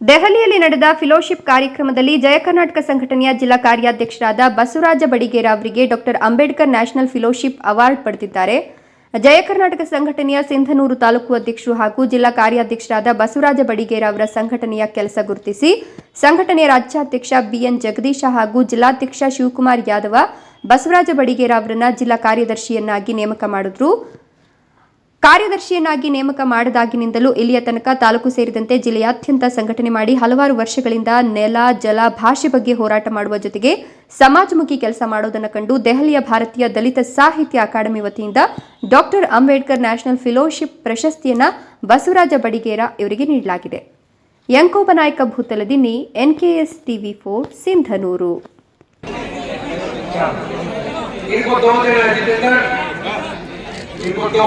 ದೆಹಲಿಯಲ್ಲಿ ನಡೆದ ಫಿಲೋಶಿಪ್ ಕಾರ್ಯಕ್ರಮದಲ್ಲಿ ಜಯ ಕರ್ನಾಟಕ ಸಂಘಟನೆಯ ಜಿಲ್ಲಾ ಕಾರ್ಯಾಧ್ಯಕ್ಷರಾದ ಬಸವರಾಜ ಬಡಿಗೇರ ಅವರಿಗೆ doctor Ambedkar national fellowship award ಪಡೆದಿದ್ದಾರೆ. ಜಯ ಕರ್ನಾಟಕ ಸಂಘಟನೆಯ ಸಿಂಧನೂರು ತಾಲೂಕು ಅಧ್ಯಕ್ಷರು ಹಾಗೂ ಜಿಲ್ಲಾ ಕಾರ್ಯಾಧ್ಯಕ್ಷರಾದ ಬಸವರಾಜ ಬಡಿಗೇರ ಅವರ ಸಂಘಟನೆಯ ಕೆಲಸ ಗುರುತಿಸಿ ಸಂಘಟನೆಯ ರಾಜ್ಯಾಧ್ಯಕ್ಷ ಬಿಎನ್ ಜಗದೀಶ ಹಾಗೂ ಜಿಲ್ಲಾಧ್ಯಕ್ಷ ಶಿವಕುಮಾರ್ ಯಾದವ ಬಸವರಾಜ ಬಡಿಗೇರ ಅವರನ್ನ ಜಿಲ್ಲಾ ಕಾರ್ಯದರ್ಶಿಯನ್ನಾಗಿ ನೇಮಕ ಮಾಡಿದ್ರು. ಕಾರ್ಯದರ್ಶಿಯನ್ನಾಗಿ ನೇಮಕ ಮಾಡದಾಗಿನಿಂದಲೂ ಇಲ್ಲಿಯ ತನಕ ತಾಲೂಕು ಸೇರಿದಂತೆ ಜಿಲ್ಲೆಯಾದ್ಯಂತ ಸಂಘಟನೆ ಮಾಡಿ ಹಲವಾರು ವರ್ಷಗಳಿಂದ ನೆಲ ಜಲ ಭಾಷೆ ಬಗ್ಗೆ ಹೋರಾಟ ಮಾಡುವ ಜೊತೆಗೆ ಸಮಾಜಮುಖಿ ಕೆಲಸ ಮಾಡೋದನ್ನು ಕಂಡು ದೆಹಲಿಯ ಭಾರತೀಯ ದಲಿತ ಸಾಹಿತ್ಯ ಅಕಾಡೆಮಿ ವತಿಯಿಂದ ಡಾಕ್ಟರ್ ಅಂಬೇಡ್ಕರ್ ನ್ಯಾಷನಲ್ ಫಿಲೋಶಿಪ್ ಪ್ರಶಸ್ತಿಯನ್ನ ಬಸವರಾಜ ಬಡಿಗೇರ ಇವರಿಗೆ ನೀಡಲಾಗಿದೆ Yankoba Nayak Bhutaladinni NKS TV four Sindhanur इनको दो देना है जितेंद्र इनको दो